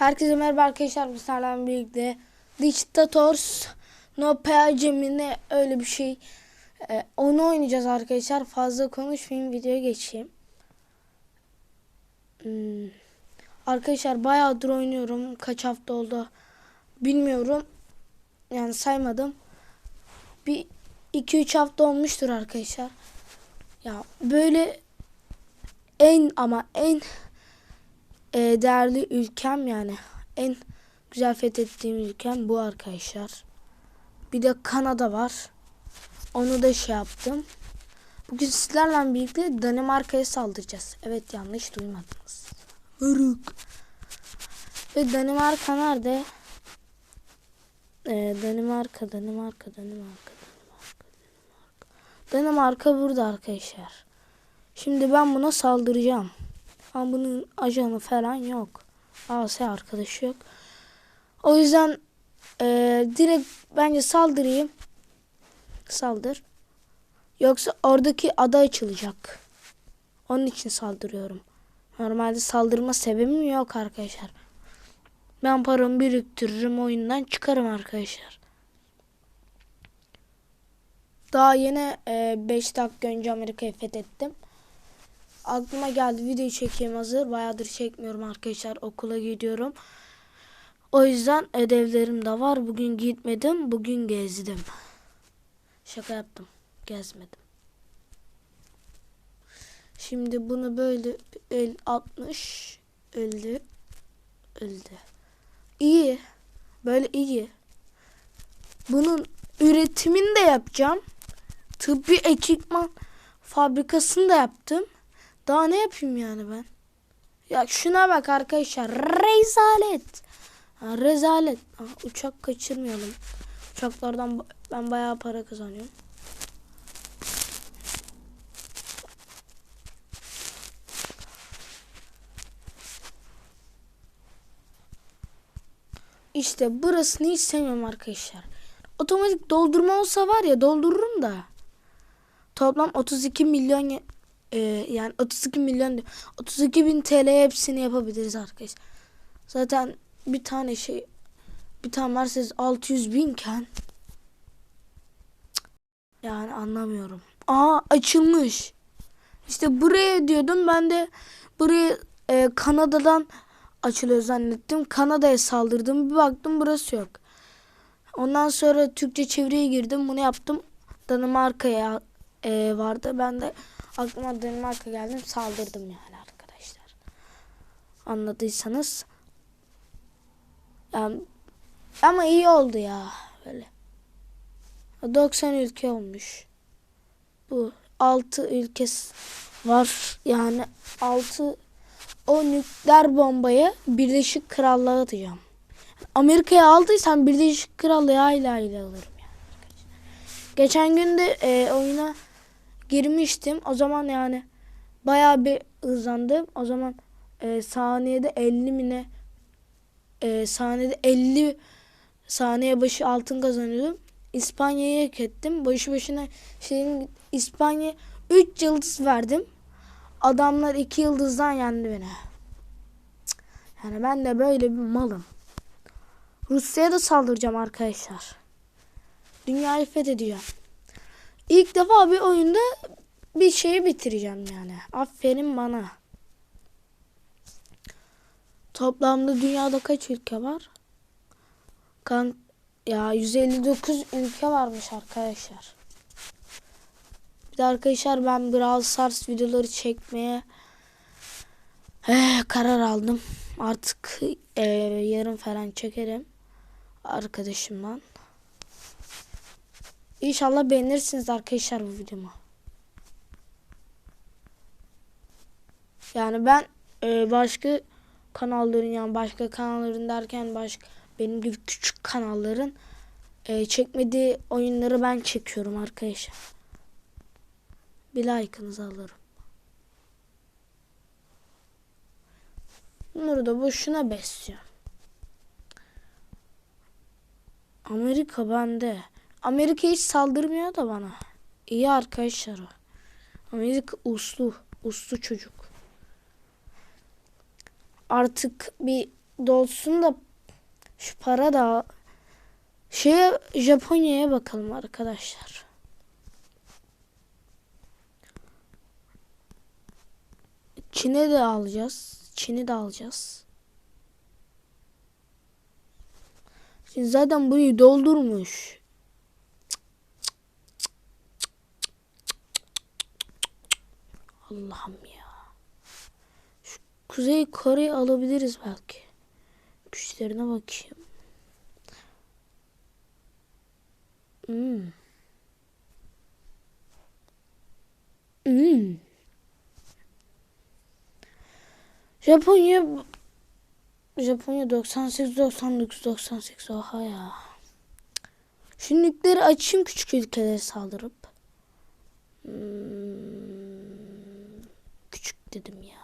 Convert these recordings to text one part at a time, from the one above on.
Herkese merhaba arkadaşlar. Bizlerle birlikte Dictators No Peacemi ne öyle bir şey. Ee, onu oynayacağız arkadaşlar. Fazla konuşmayayım videoya geçeyim. Hmm. Arkadaşlar bayağıdır oynuyorum. Kaç hafta oldu bilmiyorum. Yani saymadım. Bir 2-3 hafta olmuştur arkadaşlar. Ya böyle en ama en e, değerli ülkem yani en güzel fethettiğim ülkem bu arkadaşlar. Bir de Kanada var. Onu da şey yaptım. Bugün sizlerle birlikte Danimarka'ya saldıracağız. Evet yanlış duymadınız. Hırık. Ve Danimarka nerede? Ee, Danimarka, Danimarka, Danimarka, Danimarka, Danimarka. Danimarka burada arkadaşlar. Şimdi ben buna saldıracağım. Ama bunun ajanı falan yok. AS arkadaşı yok. O yüzden e, direkt bence saldırayım. Saldır. Yoksa oradaki ada açılacak. Onun için saldırıyorum. Normalde saldırma sebebim yok arkadaşlar. Ben paramı biriktiririm oyundan çıkarım arkadaşlar. Daha yine 5 dakika önce Amerika'yı fethettim. Aklıma geldi video çekeyim hazır. Bayağıdır çekmiyorum arkadaşlar. Okula gidiyorum. O yüzden ödevlerim de var. Bugün gitmedim. Bugün gezdim. Şaka yaptım. Gezmedim. Şimdi bunu böyle el 60 öldü. Öldü. İyi. Böyle iyi. Bunun üretimini de yapacağım. Tıbbi ekipman fabrikasını da yaptım. Daha ne yapayım yani ben? Ya şuna bak arkadaşlar. Rezalet. Ha, rezalet. Ha, uçak kaçırmayalım. Uçaklardan ben bayağı para kazanıyorum. İşte burasını hiç sevmiyorum arkadaşlar. Otomatik doldurma olsa var ya doldururum da. Toplam 32 milyon e, yani 32 milyon diyor. 32 bin TL hepsini yapabiliriz arkadaşlar. Zaten bir tane şey bir tane Mercedes 600 binken yani anlamıyorum. Aa açılmış. İşte buraya diyordum ben de buraya e, Kanada'dan açılıyor zannettim. Kanada'ya saldırdım. Bir baktım burası yok. Ondan sonra Türkçe çevireye girdim. Bunu yaptım. Danimarka'ya e, vardı. Ben de aklıma Danimarka geldim. Saldırdım yani arkadaşlar. Anladıysanız. Yani, ama iyi oldu ya. Böyle. 90 ülke olmuş. Bu 6 ülke var. Yani 6 o nükleer bombayı Birleşik Krallığa atacağım. Amerika'ya aldıysam Birleşik Krallığa hala ile alırım yani. Geçen gün de e, oyuna girmiştim. O zaman yani bayağı bir hızlandım. O zaman e, saniyede 50 mine e, saniyede 50 saniye başı altın kazanıyordum. İspanya'yı hak ettim. Başı başına şeyin İspanya 3 yıldız verdim. Adamlar 2 yıldızdan yendi beni. Yani ben de böyle bir malım. Rusya'ya da saldıracağım arkadaşlar. Dünyayı fethedeceğim. İlk defa bir oyunda bir şeyi bitireceğim yani. Aferin bana. Toplamda dünyada kaç ülke var? Kan ya 159 ülke varmış arkadaşlar. Bir de arkadaşlar ben Brawl Stars videoları çekmeye eh, karar aldım. Artık eh, yarın falan çekerim arkadaşımdan. İnşallah beğenirsiniz arkadaşlar bu videomu. Yani ben e, başka kanalların yani başka kanalların derken başka benim gibi küçük kanalların e, çekmediği oyunları ben çekiyorum arkadaşlar. Bir like'ınızı alırım. Bunları da boşuna besliyorum. Amerika bende. Amerika hiç saldırmıyor da bana. İyi arkadaşlar o. Amerika uslu. Uslu çocuk. Artık bir dolsun da şu para da şeye Japonya'ya bakalım arkadaşlar. Çin'e de alacağız. Çin'i de alacağız. Şimdi zaten burayı doldurmuş. Allah'ım ya. Şu Kuzey Kore'yi alabiliriz belki. Güçlerine bakayım. Hmm. Hmm. Japonya Japonya 98 99 98 oha ya. Şu nükleri açayım küçük ülkelere saldırıp. Hmm, dedim ya.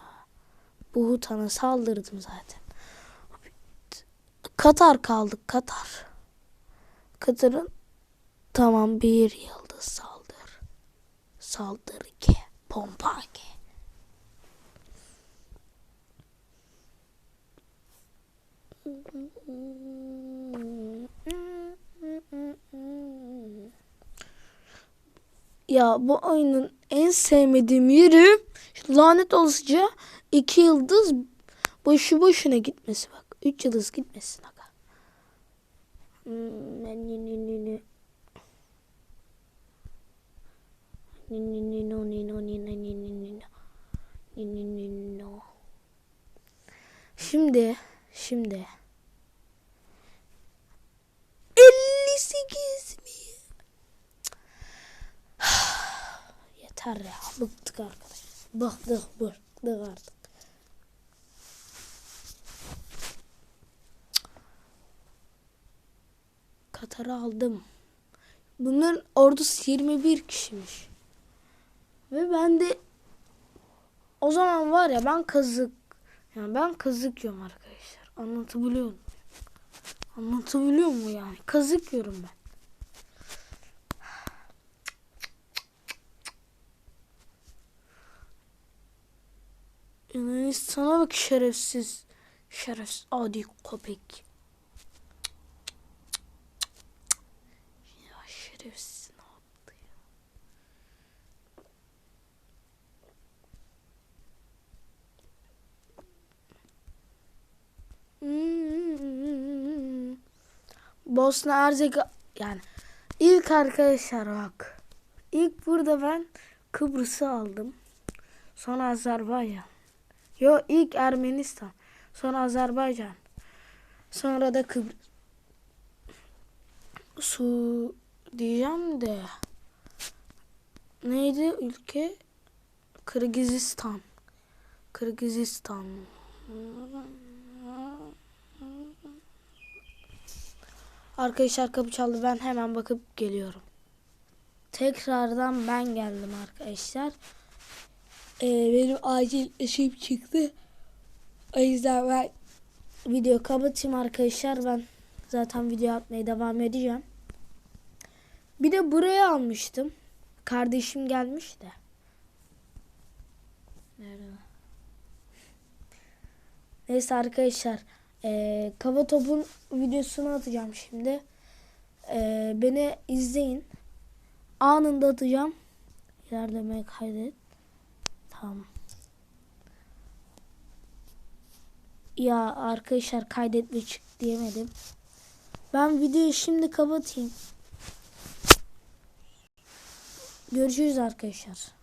Bhutan'a saldırdım zaten. Katar kaldık Katar. Katar'ın tamam bir yıldız saldır. Saldır ki pompa ki. Ya bu oyunun en sevmediğim yeri şu lanet olasıca iki yıldız boşu boşuna gitmesi bak. Üç yıldız gitmesin aga. Hmm. Şimdi, şimdi. 58 mi? Yeter ya. Bıktık arkadaş. Bıktık bıktık artık. Katar'ı aldım. Bunların ordusu 21 kişiymiş. Ve ben de o zaman var ya ben kazık yani ben kazık yiyorum arkadaşlar. Anlatabiliyor muyum? Anlatabiliyor mu yani? Kazık yiyorum ben. Yunanistan'a bak şerefsiz. Şerefsiz adi köpek. Ya şerefsiz ne yaptı ya? Hmm. Bosna Herzega yani ilk arkadaşlar bak. İlk burada ben Kıbrıs'ı aldım. Sonra Azerbaycan. Yo ilk Ermenistan. Sonra Azerbaycan. Sonra da Kıbrıs. Su diyeceğim de. Neydi ülke? Kırgızistan. Kırgızistan. Arkadaşlar kapı çaldı. Ben hemen bakıp geliyorum. Tekrardan ben geldim arkadaşlar. Ee, benim acil işim çıktı. O yüzden ben video kapatayım arkadaşlar. Ben zaten video atmaya devam edeceğim. Bir de buraya almıştım. Kardeşim gelmiş de. Nerede? Neyse arkadaşlar. Ee, Kava Top'un videosunu atacağım şimdi. Ee, beni izleyin. Anında atacağım. İlerlemeye kaydet. Tamam. Ya arkadaşlar kaydetme çık diyemedim. Ben videoyu şimdi kapatayım. Görüşürüz arkadaşlar.